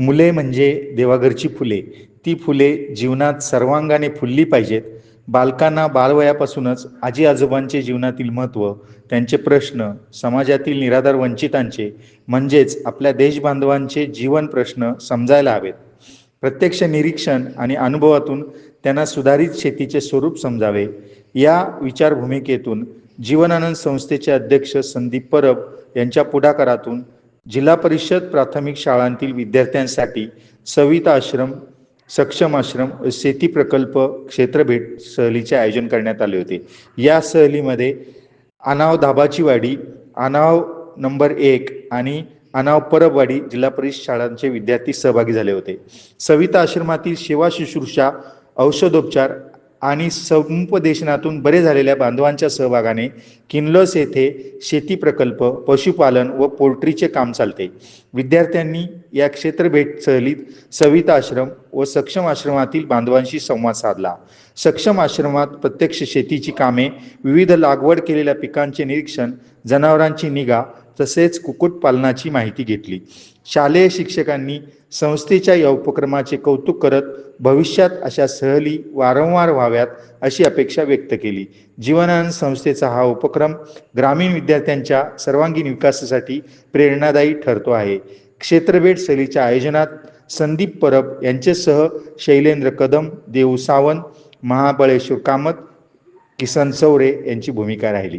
मुले म्हणजे देवाघरची फुले. ती फुले जीवनात सर्वांगाने फुलली पाहिजेत. बालकांना बालवयापासूनच आजी आजोबांचे जीवनातील महत्त्व त्यांचे प्रश्न समाजातील निराधार वंचितांचे म्हणजेच आपल्या देशबांधवांचे जीवन प्रश्न समजायला हवेत. प्रत्यक्ष निरीक्षण आणि अनुभवातून त्यांना सुधारित शेतीचे स्वरूप समजावे. या विचारभूमिकेतून जीवनानंद संस्थेचे अध्यक्ष संदीप परब यांच्या पुढाकारातून जिल्हा परिषद प्राथमिक शाळांतील विद्यार्थ्यांसाठी सविता आश्रम सक्षम आश्रम शेती प्रकल्प क्षेत्रभेट सहलीचे आयोजन करण्यात आले होते. या सहलीमध्ये आनाव धाबाची वाडी आनाव नंबर एक आणि अनाव परबवाडी जिल्हा परिषद शाळांचे विद्यार्थी सहभागी झाले होते. सविता आश्रमातील सेवा शुश्रूषा औषधोपचार आणि समुपदेशनातून बरे झालेल्या बांधवांच्या सहभागाने किनलस येथे शेती प्रकल्प पशुपालन व पोल्ट्रीचे काम चालते. विद्यार्थ्यांनी या क्षेत्रभेट सहलीत सविता आश्रम व सक्षम आश्रमातील बांधवांशी संवाद साधला. सक्षम आश्रमात प्रत्यक्ष शेतीची कामे विविध लागवड केलेल्या पिकांचे निरीक्षण जनावरांची निगा तसेच कुक्कुटपालनाची माहिती घेतली. शालेय शिक्षकांनी संस्थेच्या या उपक्रमाचे कौतुक करत भविष्यात अशा सहली वारंवार व्हाव्यात अशी अपेक्षा व्यक्त केली. जीवनानंद संस्थेचा हा उपक्रम ग्रामीण विद्यार्थ्यांच्या सर्वांगीण विकासासाठी प्रेरणादायी ठरतो आहे. क्षेत्रभेट सहलीच्या आयोजनात संदीप परब यांच्यासह शैलेंद्र कदम देऊ सावंत महाबळेश्वर कामत किसन चौरे यांची भूमिका राहिली.